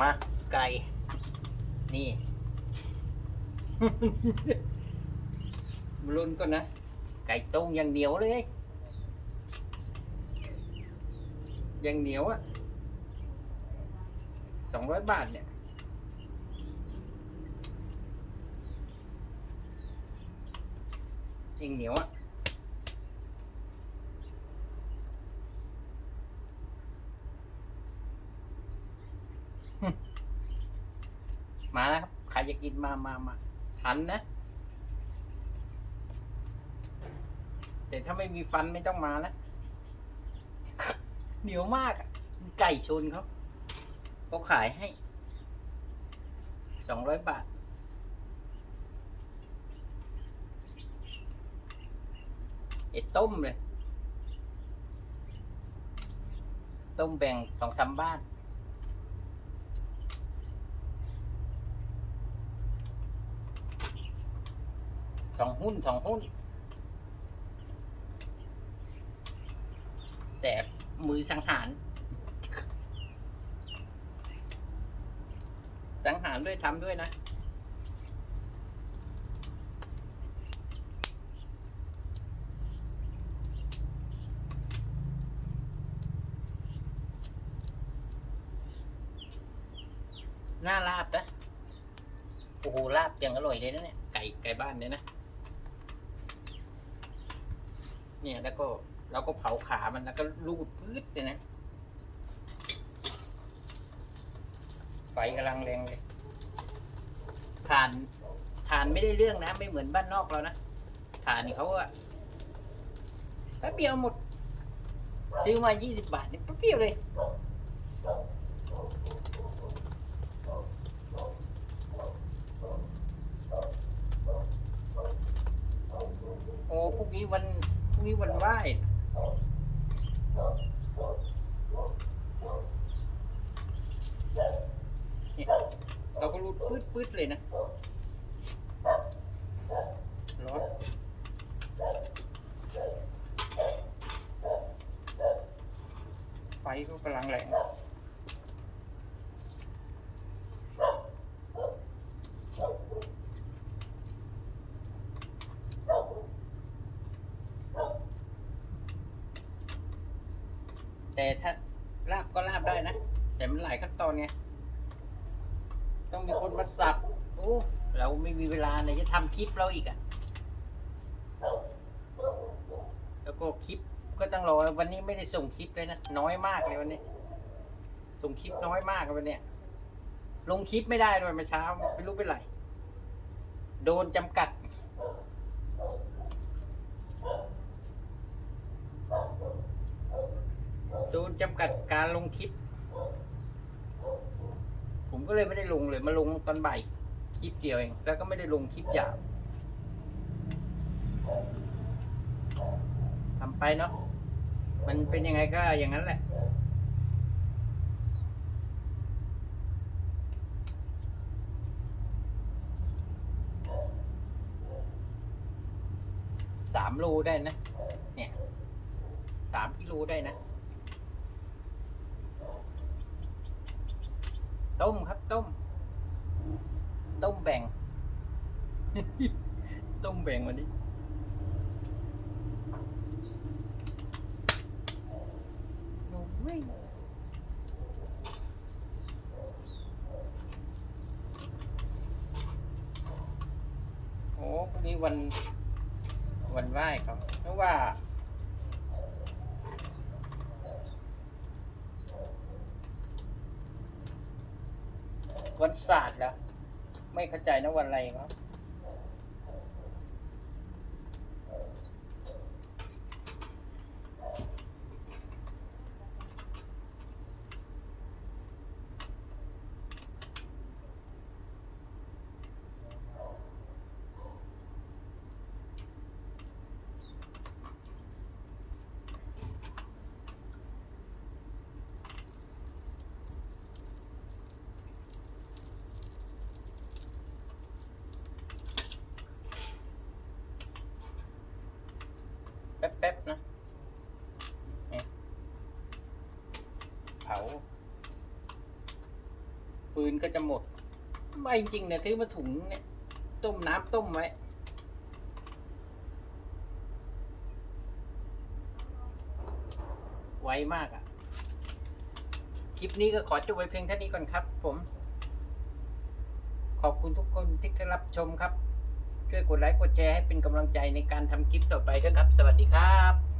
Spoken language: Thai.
มา ไก่นี่รุนก่อนนะ ไก่ต้มยังเหนียวเลย ยังเหนียวอะสองร้อยบาทเนี่ย ยังเหนียวอะ มาแล้วครับใครจะกินมามามาทันนะ แต่ถ้าไม่มีฟันไม่ต้องมานะ เหนียวมากไก่ชนเขาเขาขายให้สองร้อยบาท เอ็ดต้มเลย ต้มแบ่งสองสามบ้าน สองหุ้นสองหุ้น แต่มือสังหาร สังหารด้วยทำด้วยนะหน้าลาบนะ โอ้โห ลาบยังอร่อยเลยนะเนี่ย ไก่ไก่บ้านเนี่ยนะ เนี่ยแล้วก็เราก็เผาขามันแล้วก็ลูดพืดเลยนะ ไฟกำลังแรงเลยฐานฐานไม่ได้เรื่องนะ ไม่เหมือนบ้านนอกเรานะฐานเขาอะแป๊บเดียวหมด ซื้อมา20บบาทนี่แป๊บเดียวเลยโอ้พรุ่งนี้วัน งนี้วันไหว้เนี่ยเราก็รูดปื๊ดปื๊ดเลยนะ ร้อนไฟก็กำลังแรง แต่ถ้าลาบก็ลาบได้นะ แต่มันหลายขั้นตอนไงต้องมีคนมาสับโอ้เราไม่มีเวลาเลยจะทำคลิปเราอีกอะ่ะ แล้วก็คลิปก็ต้องรอวันนี้ไม่ได้ส่งคลิปเลยนะ น้อยมากเลยวันนี้ ส่งคลิปน้อยมากวันเนี้ยลงคลิปไม่ได้ด้วยเมื่อเช้าไม่รู้เป็นไร โดนจำกัด โดนจำกัดการลงคลิป ผมก็เลยไม่ได้ลงเลย มาลงตอนบ่ายคลิปเดียวเอง แล้วก็ไม่ได้ลงคลิปยาวทำไปเนาะ มันเป็นยังไงก็อย่างนั้นแหละ สามโลได้นะ เนี่ย สามกิโลได้นะ ต้มครับต้ม ต้มแบ่ง ต้มแบ่งวันนี้โอ้ยโอ้พรุ่งนี้วันวันไหว้ครับเพราะว่า วันศาสตร์แล้ว ไม่เข้าใจนะวันอะไรครับ ฟืนก็จะหมด ไม่จริงเนี่ยซื้อมาถุงเนี่ย ต้มน้ำต้มไว้ไวมากอะ่ะ คลิปนี้ก็ขอจบไว้เพียงเท่านี้ก่อนครับ ผม ขอบคุณทุกคนที่รับชมครับ ช่วยกดไลค์กดแชร์ให้เป็นกำลังใจในการทำคลิปต่อไปด้วยครับ สวัสดีครับ